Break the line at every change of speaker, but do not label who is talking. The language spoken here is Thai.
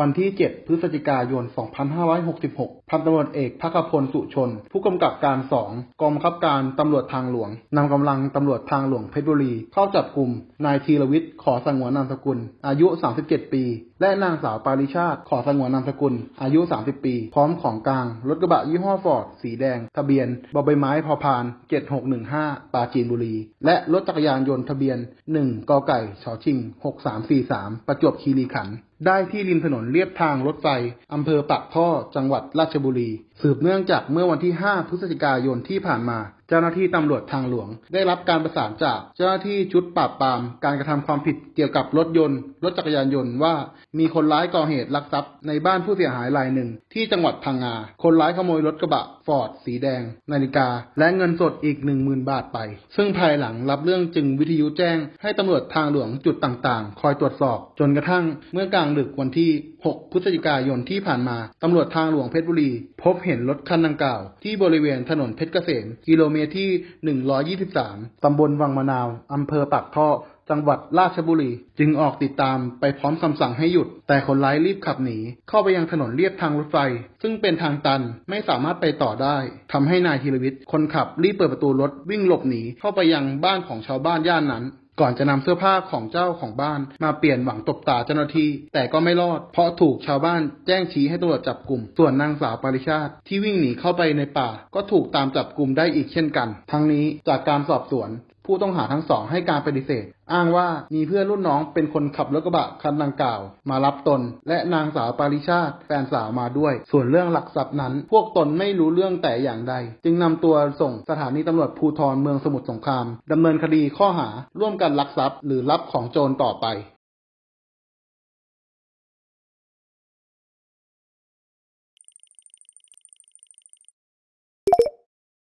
วันที่ 7 พฤศจิกายน 2566 พันตำรวจเอกพักพล สุชน ผู้กำกับการ 2 กองบังคับการตำรวจทางหลวง นำกำลังตำรวจทางหลวงเพชรบุรี เข้าจับกลุ่ม นายธีรวิทย์ ขอสงวนนามสกุล อายุ 37 ปี และนางสาวปาริชาติ ขอสงวนนามสกุล อายุ 30 ปี พร้อมของกลาง รถกระบะยี่ห้อฟอร์ด สีแดง ทะเบียนบอใบไม้ พอพาน 7615 ปราจีนบุรี และรถจักรยานยนต์ทะเบียน 1 กไก่ ชชิง 6343 ประจวบคีรีขันธ์ได้ที่ริมถนนเลียบทางรถไฟ อำเภอปากท่อ จังหวัดราชบุรี สืบเนื่องจากเมื่อวันที่ 5 พฤศจิกายนที่ผ่านมา เจ้าหน้าที่ตำรวจทางหลวง ได้รับการประสานจากเจ้าหน้าที่ชุดปราบปราม การกระทำความผิดเกี่ยวกับรถยนต์ รถจักรยานยนต์ว่า มีคนร้ายก่อเหตุลักทรัพย์ในบ้านผู้เสียหายรายหนึ่ง ที่จังหวัดพังงา คนร้ายขโมยรถกระบะฟอร์ดสีแดง นาฬิกา และเงินสดอีก 10,000 บาทไป ซึ่งภายหลังรับเรื่องจึงวิทยุแจ้ง ให้ตำรวจทางหลวงจุดต่างๆ คอยตรวจสอบ จนกระทั่งเมื่อกลางดึกวันที่ 6 พฤศจิกายนที่ผ่านมาตำรวจทางหลวงเพชรบุรี พบเห็นรถคันดังกล่าว ที่บริเวณถนนเพชรเกษมกิโลเมตรที่ 123 ตำบลวังมะนาวอำเภอปากท่อจังหวัดราชบุรี จึงออกติดตามไปพร้อมคำสั่งให้หยุด แต่คนร้ายรีบขับหนี เข้าไปยังถนนเลียบทางรถไฟ ซึ่งเป็นทางตันไม่สามารถไปต่อได้ทำให้นายธีรวิทย์คนขับรีบเปิดประตูรถวิ่งหลบหนีเข้าไปยังบ้านของชาวบ้านย่านนั้น ก่อนจะนำเสื้อผ้าของเจ้าของบ้านมาเปลี่ยนหวังตบตาเจ้าหน้าที่ แต่ก็ไม่รอด เพราะถูกชาวบ้านแจ้งชี้ให้ตำรวจจับกลุ่ม ส่วนนางสาวปาริชาติที่วิ่งหนีเข้าไปในป่า ก็ถูกตามจับกลุ่มได้อีกเช่นกัน ทั้งนี้จากการสอบสวน ผู้ต้องหาทั้งสองให้การปฏิเสธ อ้างว่ามีเพื่อนรุ่นน้องเป็นคนขับรถกระบะคันดังกล่าว มารับตน และนางสาวปาริชาติแฟนสาวมาด้วย ส่วนเรื่องหลักทรัพย์นั้น พวกตนไม่รู้เรื่องแต่อย่างใด จึงนำตัวส่งสถานีตำรวจภูธรเมืองสมุทรสงครามดำเนินคดีข้อหาร่วมกันลักทรัพย์ หรือรับของโจรต่อไป